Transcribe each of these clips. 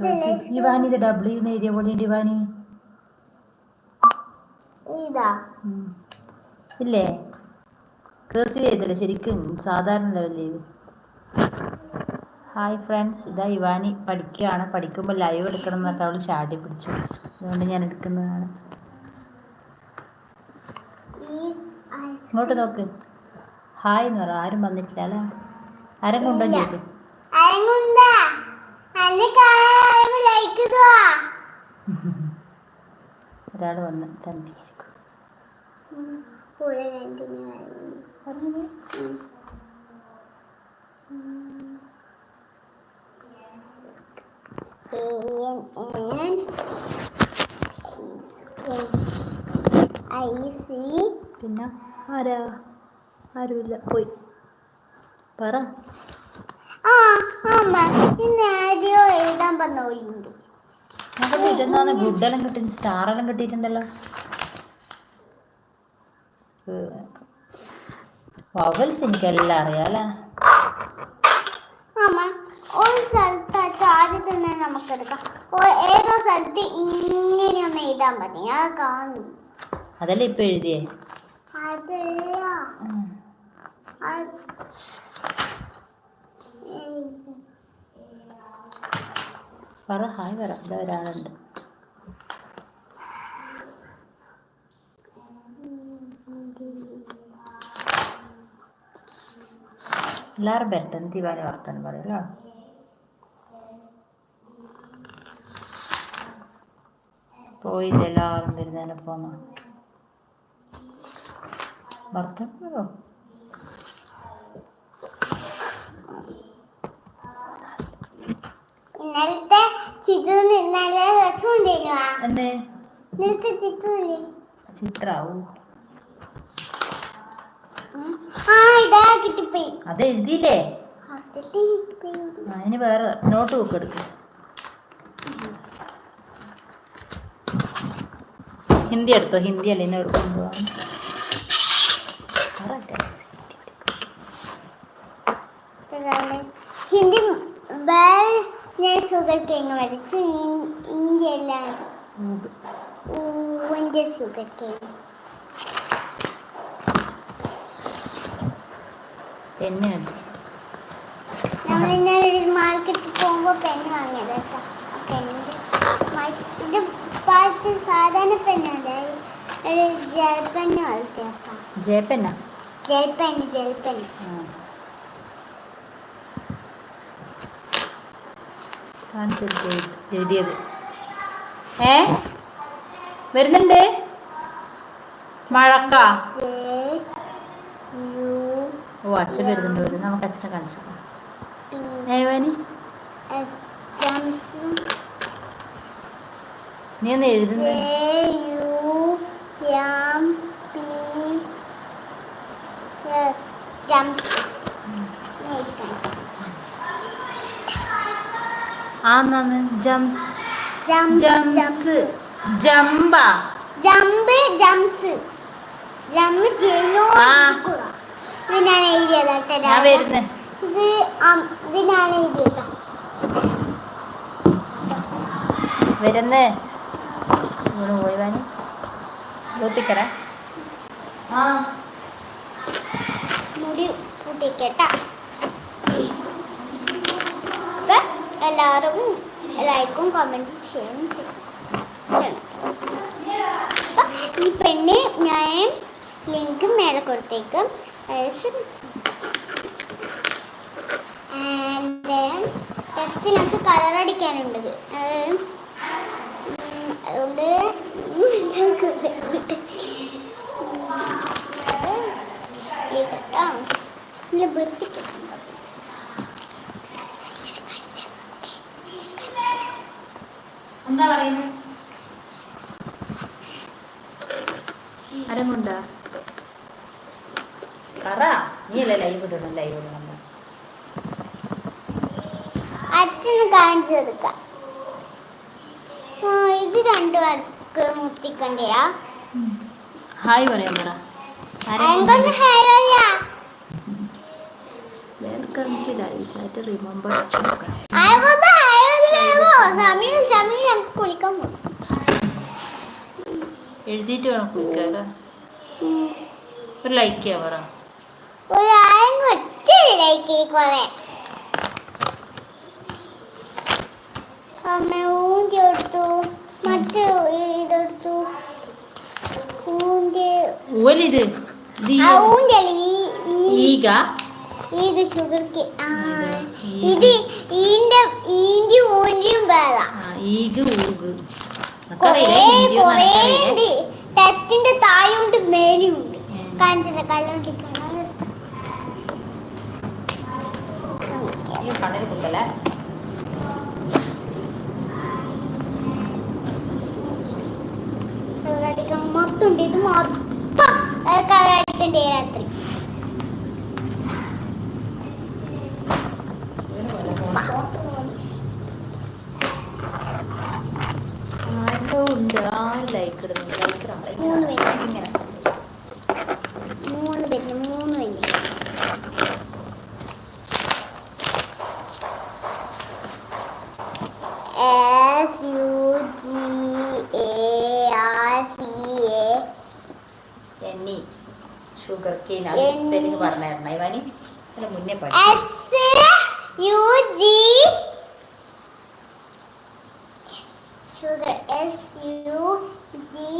ഡിവാനി ഇത് ഡബ്ല്യു എന്ന് എഴുതിയ പോലെ ഡിവാനി ഇതാ ഉം. ഇല്ലേ? കേഴ്സീവ് ചെയ്തില്ല ശരിക്കും സാധാരണ ലെവലിൽ ചെയ്തു. ഹായ് ഫ്രണ്ട്സ് ഇതാ ഇവാനി പഠിക്കുകയാണ്. പഠിക്കുമ്പോൾ ലൈവ് എടുക്കണം എന്നൊക്കെ അവൾ ചാടി പിടിച്ചു. അതുകൊണ്ട് ഞാൻ എടുക്കുന്നതാണ്. ഇങ്ങോട്ട് നോക്ക്. ഹായ് എന്ന് പറ. ആരും വന്നിട്ടില്ല അല്ലേ? ആരെങ്കിലും കൊണ്ടോ ചോദിക്കും. ഒരാൾ വന്ന് തന്നിരിക്കും പിന്നെ ആരാ? ആരുമില്ല. പോയി. പറ. ആ അമ്മ ഇന്ന് ആരെയോ എഴുതാൻ പറഞ്ഞോലുണ്ട് നമുക്ക് ഇതെന്നാണ് ഗുഡെല്ലാം കിട്ടി സ്റ്റാറെല്ലാം കിട്ടിയിട്ടുണ്ടല്ലോ. വവൽസ് എനിക്കെല്ലാം എല്ലാം അല്ലേ? അമ്മ ഒരു സ്ഥലത്തായിട്ട് ആദ്യം തന്നെ നമുക്കെടുക്കാം ഓ- ഏതോ സ്ഥലത്ത് ഇങ്ങനെയൊന്ന് എഴുതാൻ പറ്റി അത് കാണുന്നു. അതല്ലേ ഇപ്പൊ എഴുതിയേ? അതല്ല. പറ ഹായ് പറ. ഇവിടെ ഒരാളുണ്ട്. എല്ലാവരും പെട്ടെന്ന് ദിവാലി വർത്താനം പറയല്ലോ പോയില്ല എല്ലാവരും വരുന്നതിനെ പോന്ന. വർത്തമാനോ ഇന്നലത്തെ ചിത്തു നല്ല രസം ഇന്നലത്തെ ചിത്തു ഇല്ലേ? ചിത്രാവൂ. ആ ഇതാ കിട്ടിപ്പോയി. അത് എഴുതിയില്ലേ? അതിന് വേറെ നോട്ട് ബുക്ക് എടുക്ക്. ഹിന്ദി എടുത്തോ? ഹിന്ദി അല്ലേ ഇന്ന് എടുക്കാൻ പോവാം ഇതാണ്. ഹിന്ദി വേറെ ഞാൻ ഷുഗർ കേക്ക് വരച്ചു ഇന്ത്യയിലാണ് ഊവിന്റെ ഷുഗർ നമ്മൾ ഇന്നലെ ഒരു മാർക്കറ്റിൽ പോകുമ്പോൾ പെൻ വാങ്ങിയത് കേട്ടോ. ആ പെന്നിന്റെ ഇത് പാട്ട് സാധാരണ പെണ്ണല്ല ഒരു ജെൽ പെന്ന് പോലത്തെ കേട്ടോ. ജയപ്പെന്നാ? എഴുതിയത് ഏ? വരുന്നുണ്ട്? മഴക്ക? ഓ അച്ഛൻ വരുന്നുണ്ട്. വരും നമുക്ക് അച്ഛനെ കാണിച്ചു നീ ഒന്ന് എഴുതുന്നു. J U M P S jumps ആന്നാന്ന്? ജംസ്. ജംസ് ജംബ. ജമ്പ ജമ്പ് ജംസ്. ജമ്പ് ചെയ്യുന്നു ആ. ഇതിനാണ് എഴുതിയത് ഇത് ഇതിനാണ് എഴുതിയത്. വരുന്നേ. ഇങ്ങോട്ട് പോയി വാനി. ആ. മുടി കൂട്ടിക്കേട്ടാ അപ്പൊ എല്ലാവരും ലൈക്കും കമന്റും ചെയ്യണം. ചെയ്യണം ഈ പെണ്ണ് ഞാൻ ലിങ്ക് മേലെ കൊടുത്തേക്കും. ടെസ്റ്റ് നമുക്ക് കളർ അടിക്കാനുണ്ട്. ഉം, അതുകൊണ്ട് ഇതാ. നല്ല വൃത്തിക്ക് എന്താ പറയുന്നത് ആരമുണ്ട പറ. നീ അല്ലേ ലൈവ് ഇടണം ലൈവ് ഇടണം അച്ഛന് കാണിച്ചു കൊടുക്കാം. ഇത് രണ്ടു പേർക്ക് മുത്തിക്കണ്ടയാ? ഹായ് പറയാൻ പറ. Welcome to live chat remember എഴുതിയിട്ട് വേണം കുളിക്കാൻ ഒരു ലൈക്ക് ചെയ്യാൻ പറ. എടുത്തു മറ്റേ ഇതെടുത്തു ഓലിത് ഈഗ? ഈന്റെ വേറെ ഈഗ് ഊഗ്. ടെസ്റ്റിന്റെ തായുണ്ട് മേലിയുണ്ട്. കാണിച്ചത് കല്ലോണ്ട് കണ്ണിൽ കുത്തല്ലേ? മൊത്തം ഇത് മൊത്തം കളയടിക്കണ്ടേ രാത്രി ആരോ ഉണ്ട് ആര് ലൈക്ക് ഇടുന്നു? ലൈക്ക് മൂന്ന്. പേര്. ഇങ്ങനെ. മൂന്ന് പേര് മൂന്ന് പേര്. U G A R C A എന്നി ഷുഗർ കെയിൻ അത് എന്നി. സ്പെല്ലിംഗ് പറഞ്ഞായിരുന്നു ഇവാനി? അതിന് മുന്നേ പഠിച്ചു S U G sugar S U G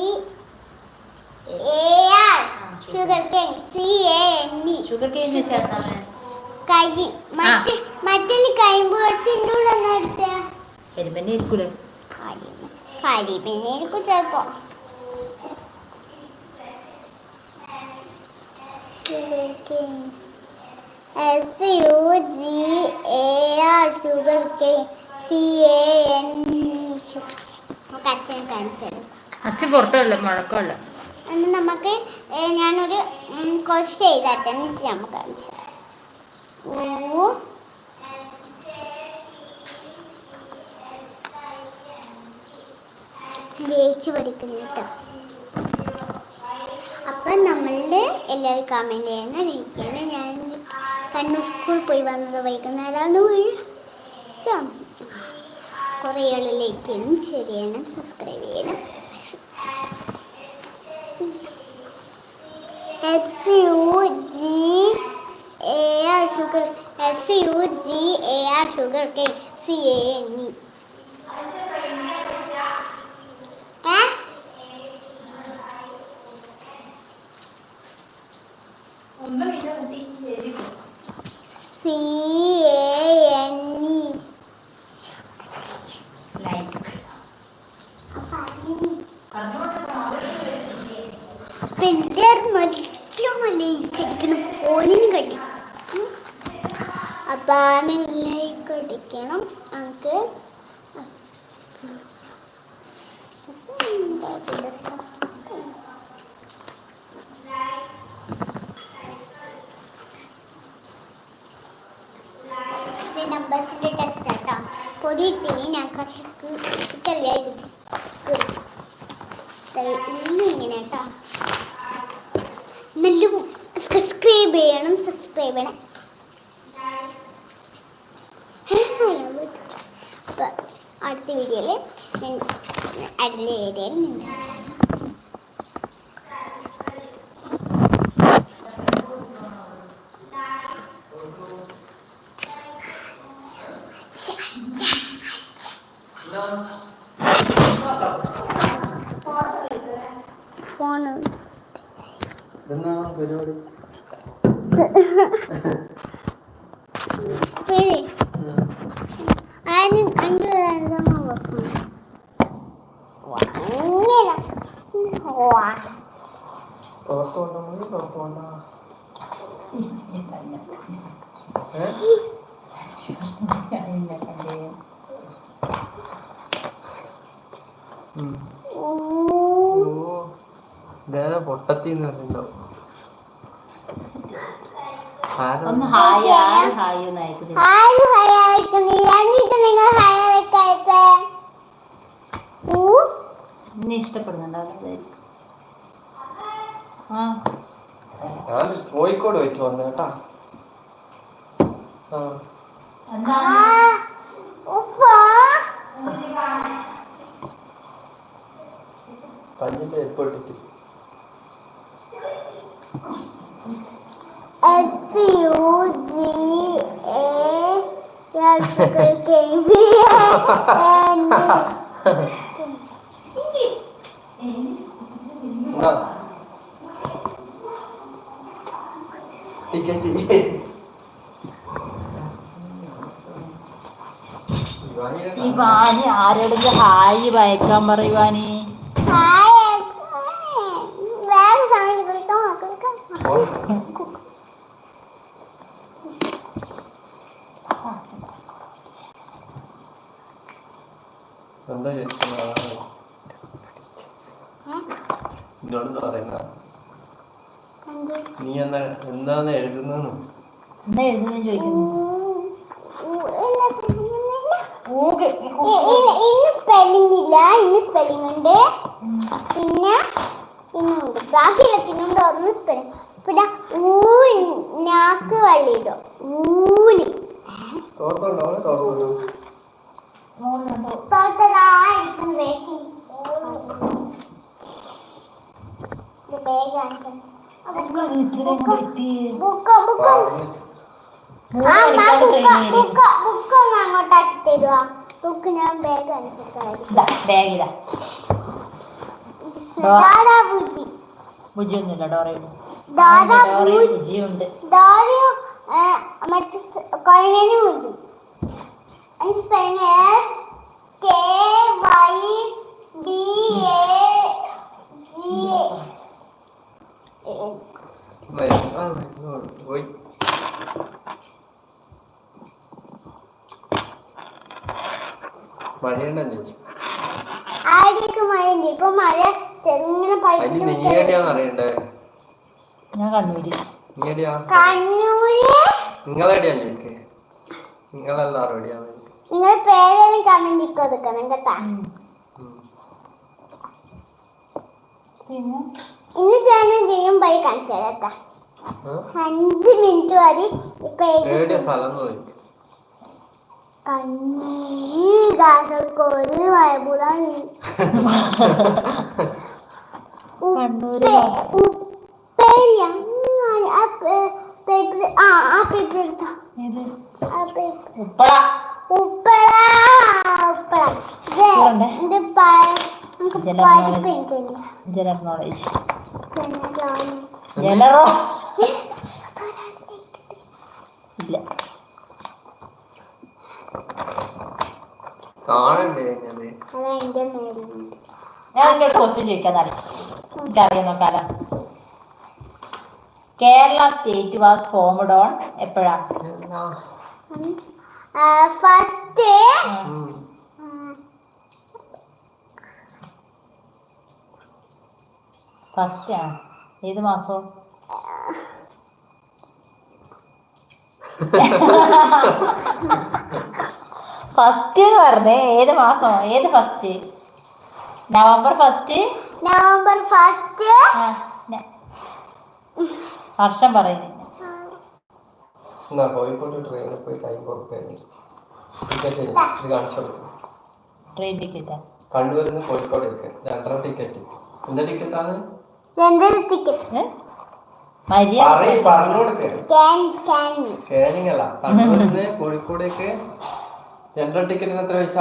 A R sugar cane C A N E sugar cane എന്ന് വെച്ചാൽ എന്താണ് കരി മറ്റേ മറ്റേ കരിമ്പ് കുറച്ചിന്റെ കൂടെ ഒന്ന് എടുത്തേ എരുമ്പന്നെ ഇരിക്കൂലേ? കരി പിന്നെ എടുക്കും ചിലപ്പോ. S U G A R sugar cane C A N നമുക്ക് അച്ഛനെ കാണിച്ചത് അച്ഛൻ പുറത്തുള്ള മഴക്കമല്ല എന്ന് നമുക്ക് ഞാനൊരു ഉം, ചെയ്തായിട്ട് എന്നിട്ട് നമുക്ക് കാണിച്ചു. ഊ. പഠിക്കുന്നു കേട്ടോ അപ്പം നമ്മളുടെ എല്ലാവരും കമന്റ് ചെയ്യണം ലൈക്ക് ഞാൻ കണ്ണൂർ സ്കൂളിൽ പോയി വന്നത് വിളിച്ചാൽ കുറേ ആൾ ലൈക്ക് ചെയ്യണം ചെയ്യണം സബ്സ്ക്രൈബ് ചെയ്യണം S U G A R sugar S U G A R sugar cane C A N E C A N E എല്ലാവരും നല്ല ലൈക്ക് അടിക്കണം ഫോണിന് കടി അപ്പം ലൈക്ക് അടിക്കണം നമുക്ക് നമ്പേഴ്സിന്റെ ടെസ്റ്റ് കേട്ടോ പൊതിയിട്ടിനി ഞാൻ കുറച്ച് കുക്കറിൽ ഇങ്ങനെ കേട്ടോ നല്ല സബ്സ്ക്രൈബ് ചെയ്യണം സബ്സ്ക്രൈബ് ചെയ്യണം അപ്പോൾ അടുത്ത വീഡിയോയിൽ ഞാൻ അടുത്ത ഏരിയയിൽ നിന്ന് ഫോണ് പരിപാടി? ഓ ഇതേതാ പൊട്ടത്തിന്ന് പറയുന്നുണ്ടോ ഒന്ന് ഹായ് ആര് ഹായ് ഒന്ന് അയക്കുന്നത് ആരും ഹയായിക്കുന്നില്ല എന്നിട്ട് നിങ്ങൾ ഹയായിക്കയറ്റേ ഊ? എന്നെ ഇഷ്ടപ്പെടുന്നുണ്ടോ? ആ. ഞാൻ കോഴിക്കോട് പോയിട്ട് വന്നു കേട്ടാ. പഞ്ഞിന്റെ എരിപ്പ് ഇട്ടിട്ട്. S U G A K V എന്നാ ടിക്കറ്റ് ഈ വാണി ആരോടെങ്കിലും ഹായ് ഭയക്കാൻ പറയുവാനി എന്താ ചോദിക്കുന്നത് നീ എന്നാ എന്താണ് എഴുതുന്നെന്ന് എന്താ എഴുതുന്നു ചോദിക്കുന്നു? ഇന്ന് സ്പെല്ലിംഗ് ഇല്ല ഇന്ന് സ്പെല്ലിംഗ് ഉണ്ട്. പിന്നെ ഇന്നുണ്ട് ബാക്കി എല്ലാത്തിനുണ്ട് ഒന്ന് സ്പെല്ലിംഗ് പിന്നെ ഊ നാക്ക് വള്ളിയിടോ. ഊന്. തോർത്തോണ്ടോ? അവളെ തോർത്തോണ്ടോ? ബുക്ക് ഒന്ന് അങ്ങോട്ടാക്കി തരുവാ. ബുക്ക് ഞാൻ ബാഗ് ബാഗിലാ ദാദാ ബുജി. ബുജിയൊന്നുമില്ല ഡോറയുണ്ട്. ഡോറയും ബുജി ബുജിയുണ്ട് ദാദു മറ്റേ കൊയനു ബുജി അതിന് spelling S K Y B A G പോയി മഴയുണ്ടോ. ആദ്യമൊക്കെ മഴയുണ്ട് ഇപ്പൊ മഴ ചെറുങ്ങനെ അതിന് നീ എവിടെയാന്ന് അറിയണ്ടേ? ഞാൻ കണ്ണൂര്. നീ എവിടെയാ കണ്ണൂര് നിങ്ങളെവിടെയാന്ന് ചോദിക്കേ നിങ്ങളെല്ലാരും നിങ്ങൾ പേരെല്ലാം കമന്റ് കൊടുക്കണം കേട്ടാ. പിന്നെ? ഇന്ന് ചേട്ടൻ ചെയ്യും ബൈ കാണിച്ചു തരാം അഞ്ച് മിനിറ്റ് മതി ഇപ്പൊ കാസർഗോഡ് പേപ്പർ ഉപ്പള. ഉപ്പള ഉപ്പള. ഇത് ഇതുണ്ട്. ജനറൽ നോളേജ് ജനറോ ഇല്ല. ഞാൻ എന്നോട് ക്വസ്റ്റ്യൻ ചോദിക്കാൻ എനിക്കറിയാം നോക്കാലോ Kerala state was formed on എപ്പോഴാ? ഫസ്റ്റ് ഫസ്റ്റ് ആ ഏത് മാസം? ഫസ്റ്റ് എന്ന് പറഞ്ഞേ. ഏത് മാസം? ഏത് first November first November first വർഷം പറയുന്നു എന്നാ കോഴിക്കോട് ട്രെയിനിൽ പോയി ട്രെയിൻ ടിക്കറ്റാ കണ്ണൂരിൽ നിന്ന് കോഴിക്കോട് രണ്ടര ടിക്കറ്റ് എന്താ ടിക്കറ്റാണ് ടിക്കറ്റ് പറയ് സ്കാനിങ് അല്ല കണ്ണൂരിന് കോഴിക്കോടേക്ക് ജനറൽ ടിക്കറ്റിന് എത്ര പൈസ?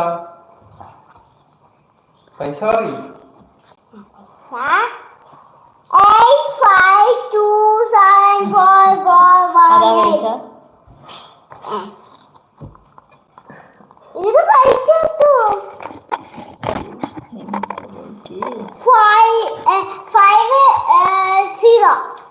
പൈസ പറയും. ഇത് പൈസ Five, uh, five, uh, zero.